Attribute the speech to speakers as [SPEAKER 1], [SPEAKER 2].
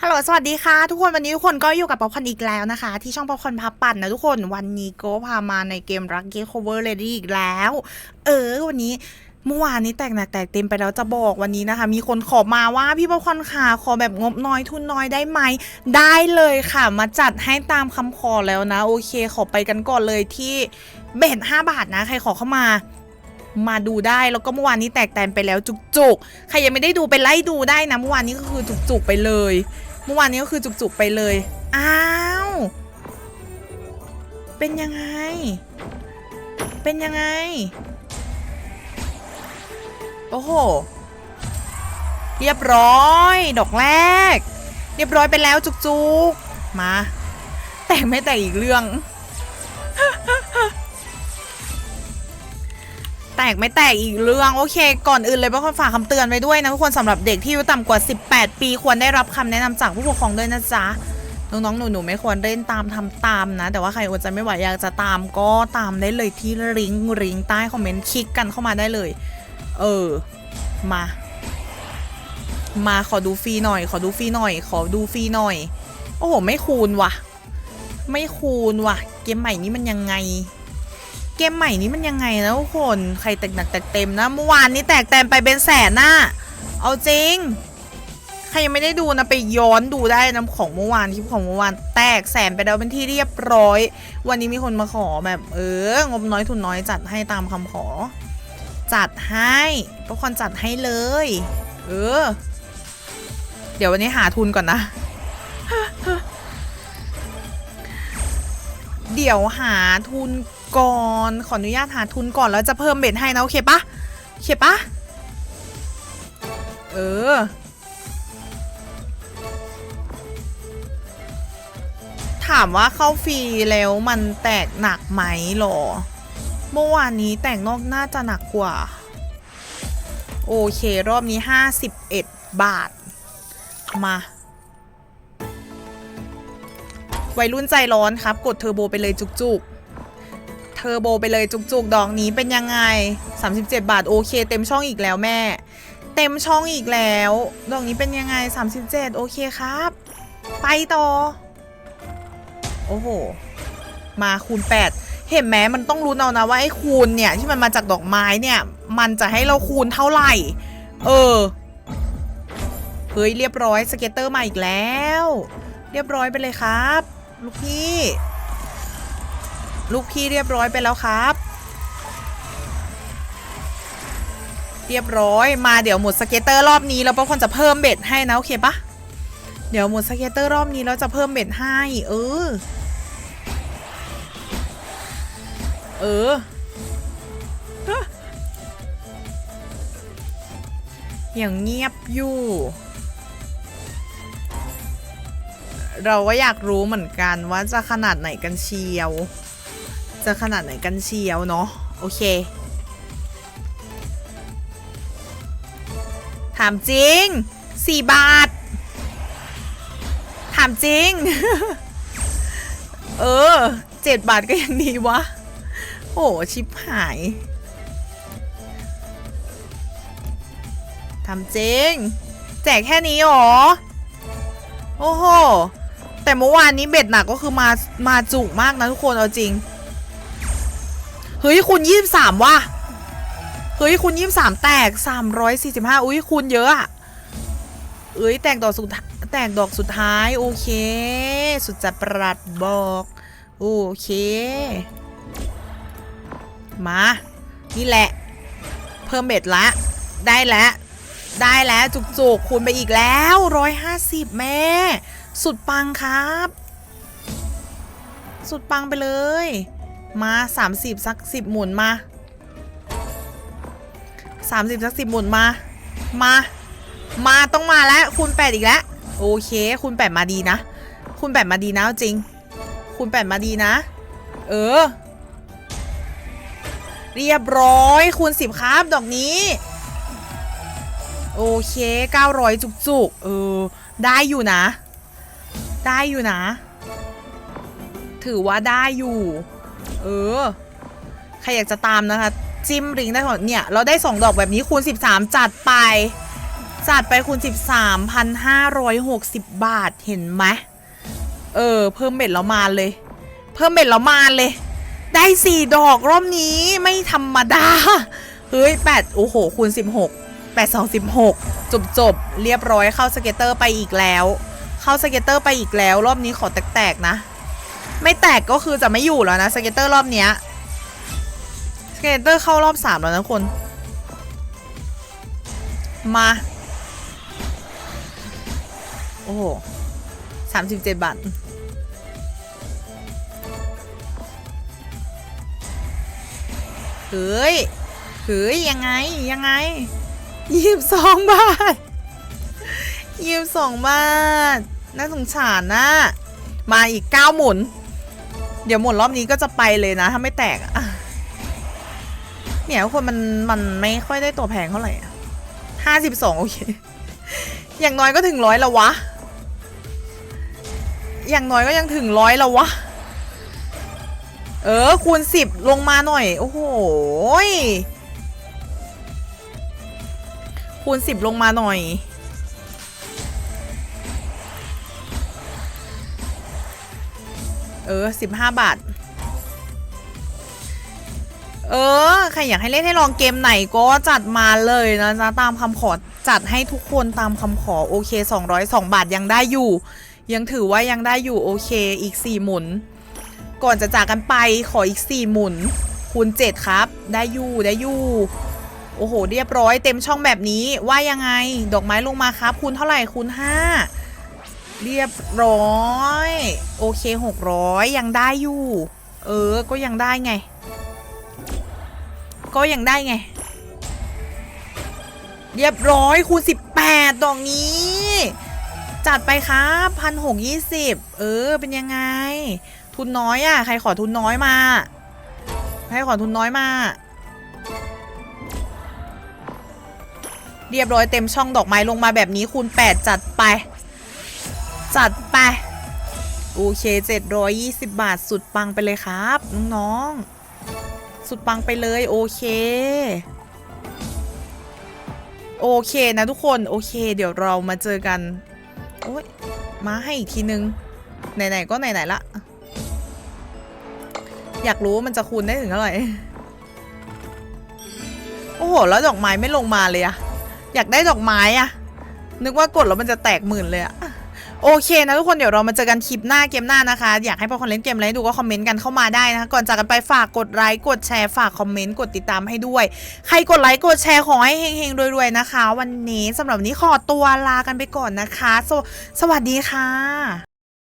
[SPEAKER 1] ฮัลโหล สวัสดีค่ะ ทุกคนวันนี้ทุกคนก็อยู่กับป๊อปคอนอีกแล้วนะคะ ที่ช่องป๊อปคอนพับปั่นนะทุกคนวันนี้ก็พามาในเกม Lucky Cover Lady อีกแล้ว เออ วันนี้เมื่อวานนี้แตกหนักแตกเต็มไปแล้วจะบอกวันนี้นะคะ มีคนขอมาว่าพี่ป๊อปคอนค่ะขอแบบงบน้อยทุนน้อยได้ไหมได้เลยค่ะ มาจัดให้ตามคำขอแล้วนะ โอเคขอไปกันก่อนเลยที่เบสห้าบาทนะ ใครขอเข้ามา มาดูได้แล้วก็เมื่อวานนี้แตกแตนไปแล้วจุกๆ ใครยังไม่ได้ดูไปไล่ดูได้นะเมื่อวานนี้ก็คือจุกๆไปเลย เมื่อวานนี้ก็คือจุกๆไปเลย อ้าว เป็นยังไง เป็นยังไง โอ้โห เรียบร้อย ดอกแรก เรียบร้อยไปแล้วจุกๆ มา แต่ไม่แต่อีกเรื่อง แตกไม่แตกอีกเรื่องโอเค ก่อนอื่นเลยเป็นคนฝากคำเตือนไว้ด้วยนะทุกคนสำหรับเด็กที่อายุต่ำกว่า 18 ปีควรได้รับคำแนะนำจากผู้ปกครองด้วยนะจ๊ะน้องๆ หนูๆ ไม่ควรเล่นตามทำตามนะ แต่ว่าใครอดใจไม่ไหวอยากจะตามก็ตามได้เลยที่ลิงก์ลิงก์ใต้คอมเมนต์คลิกกันเข้ามาได้เลย เออ มา มาขอดูฟรีหน่อย ขอดูฟรีหน่อย ขอดูฟรีหน่อย โอ้โห ไม่คูณว่ะ ไม่คูณว่ะ เกมใหม่นี้มันยังไง เกมใหม่นี้มันยังไงนะทุกคนใครแตกหนักแตกเต็มนะเมื่อวานนี้แตกเต็มไปเป็นแสนน่ะเอาจริง ใครยังไม่ได้ดูนะไปย้อนดูได้นะของเมื่อวานคลิปของเมื่อวานแตกแสนไปแล้วเป็นที่เรียบร้อย วันนี้มีคนมาขอแบบ เอองบน้อยทุนน้อยจัดให้ตามคำขอ จัดให้ทุกคนจัดให้เลย เออ เดี๋ยววันนี้หาทุนก่อนนะเดี๋ยวหาทุน ก่อน ขออนุญาตหาทุนก่อนแล้วจะเพิ่มเบ็ดให้นะโอเคปะโอเคปะเออ ถามว่าเข้าฟรีแล้วมันแตกหนักไหมหรอ เมื่อวานนี้แต่งนอกน่าจะหนักกว่า โอเค รอบนี้ 51 บาท มาวัยรุ่นใจร้อนครับ กดเทอร์โบไปเลยจุกๆ เทอร์โบไปเลยจุกๆ ดอกนี้เป็นยังไง 37 บาทโอเค เต็มช่องอีกแล้วแม่ เต็มช่องอีกแล้ว ดอกนี้เป็นยังไง 37 โอเคครับ ไปต่อ โอ้โห มาคูณ 8 เห็นไหมมันต้องรู้เอานะว่าไอ้คูณเนี่ย ที่มันมาจากดอกไม้เนี่ย มันจะให้เราคูณเท่าไหร่ เออ เฮ้ยเรียบร้อยสเก็ตเตอร์มาอีกแล้ว เรียบร้อยไปเลยครับ ลูกพี่ ลูกพี่เรียบร้อยไปแล้วครับ เรียบร้อยมาเดี๋ยวหมดสเก็ตเตอร์รอบนี้แล้วป้าคนจะเพิ่มเบ็ดให้นะโอเคปะเดี๋ยวหมดสเก็ตเตอร์รอบนี้แล้วจะเพิ่มเบ็ดให้ เออ เอออย่างเงียบอยู่ เราก็อยากรู้เหมือนกันว่าจะขนาดไหนกันเชียว จะขนาดไหนกันเชียวเนาะโอเค ถามจริงสี่บาท ถามจริง เออเจ็ดบาทก็ยังดีวะ โอ้ชิบหายทำจริง แจกแค่นี้หรอ โอ้โหแต่เมื่อวานนี้เบ็ดหนักก็คือมามาจุกมากนะทุกคนเอาจริง เฮ้ยคุณยี่สามว่ะ เฮ้ยคุณยี่สามแตกสามร้อยสี่สิบห้าอุ้ยคุณเยอะอะเอ้ยแตกดอกสุดท้ายแตกดอกสุดท้าย โอเค สุดจะประหลัดบอก โอเค มา นี่แหละ เพิ่มเบ็ดละ ได้แล้วได้แล้วจุกๆคูณไปอีกแล้วร้อยห้าสิบแม่ สุดปังครับ สุดปังไปเลย มาสามสิบสักสิบหมุนมาสามสิบสักสิบหมุนมา มา มาต้องมาแล้วคูณแปดอีกแล้วโอเคคูณแปดมาดีนะคูณแปดมาดีนะจริงคูณแปดมาดีนะ เออ เรียบร้อยคูณสิบครับดอกนี้ โอเค900จุกๆเออ ได้อยู่นะ ได้อยู่นะ ถือว่าได้อยู่ เออ ใครอยากจะตามนะคะ จิ้มลิงได้ก่อนเนี่ย เราได้ 2 ดอกแบบนี้คูณ 13 จัดไป จัดไปคูณ 13,560 บาทเห็นไหมเออ เพิ่มเบ็ดแล้วมาเลย เพิ่มเบ็ดแล้วมาเลย ได้สี่ดอกรอบนี้ไม่ธรรมดา เฮ้ยแปดโอ้โห คูณ 16 8 2 16 จบจบเรียบร้อยเข้าสเก็ตเตอร์ไปอีกแล้ว เข้าสเก็ตเตอร์ไปอีกแล้ว รอบนี้ขอแตกๆนะ ไม่แตกก็คือจะไม่อยู่แล้วนะสเก็ตเตอร์รอบเนี้ยสเก็ตเตอร์เข้ารอบสามแล้วนะคน มา โอ้โหสามสิบเจ็ดบาทเฮ้ยเฮ้ยยังไงยังไงยี่สิบสองบาทยี่สิบสองบาทน่าสงสารนะ มาอีกเก้าหมุน เดี๋ยวหมุนรอบนี้ก็จะไปเลยนะ ถ้าไม่แตกเนี่ยคนมันมันไม่ค่อยได้ตัวแพงเท่าไหร่ห้าสิบสองโอเค อย่างน้อยก็ถึงร้อยแล้ววะ อย่างน้อยก็ยังถึงร้อยแล้ววะ เออ คูณสิบลงมาหน่อย โอ้โหคูณสิบลงมาหน่อย เออสิบห้าบาท เออ ใครอยากให้เล่นให้ลองเกมไหนก็จัดมาเลยนะจ๊ะตามคำขอจัดให้ทุกคนตามคำขอโอเค 202 บาทยังได้อยู่ ยังถือว่ายังได้อยู่โอเคอีก 4 หมุน ก่อนจะจากกันไปขออีก 4 หมุน คูณ 7 ครับ ได้อยู่ได้อยู่โอ้โห เรียบร้อยเต็มช่องแบบนี้ว่ายังไง ดอกไม้ลงมาครับคูณเท่าไหร่คูณ5เรียบร้อย โอเค600ยังได้อยู่ เออ ก็ยังได้ไง ก็ยังได้ไง เรียบร้อยคูณ18ดอกนี้ จัดไปครับพันหกยี่สิบเออ เป็นยังไง ทุนน้อยอะ่ะ ใครขอทุนน้อยมา ใครขอทุนน้อยมา เรียบร้อยเต็มช่องดอกไม้ลงมาแบบนี้คูณ8จัดไป จัดไป โอเค 720 บาทสุดปังไปเลยครับ น้องๆ สุดปังไปเลยโอเค โอเคนะทุกคนโอเค เดี๋ยวเรามาเจอกัน โอ้ยมาให้อีกทีนึง ไหน ๆ ก็ไหน ๆ ละ อยากรู้ว่ามันจะคูณได้ถึงเท่าไหร่ โอ้โห แล้วดอกไม้ไม่ลงมาเลยอะอยากได้ดอกไม้อะนึกว่ากดแล้วมันจะแตกหมื่นเลยอะ โอเคนะทุกคนเดี๋ยวเรามาเจอกันคลิปหน้าเกมหน้านะคะ อยากให้พวกคนเล่นเกมอะไรดูก็คอมเมนต์กันเข้ามาได้นะคะ ก่อนจากกันไปฝากกดไลค์กดแชร์ฝากคอมเมนต์กดติดตามให้ด้วย ใครกดไลค์กดแชร์ขอให้เฮงๆรวยๆนะคะ วันนี้สำหรับนนี้ขอตัวลากันไปก่อนนะคะ สวสวัสดีค่ะ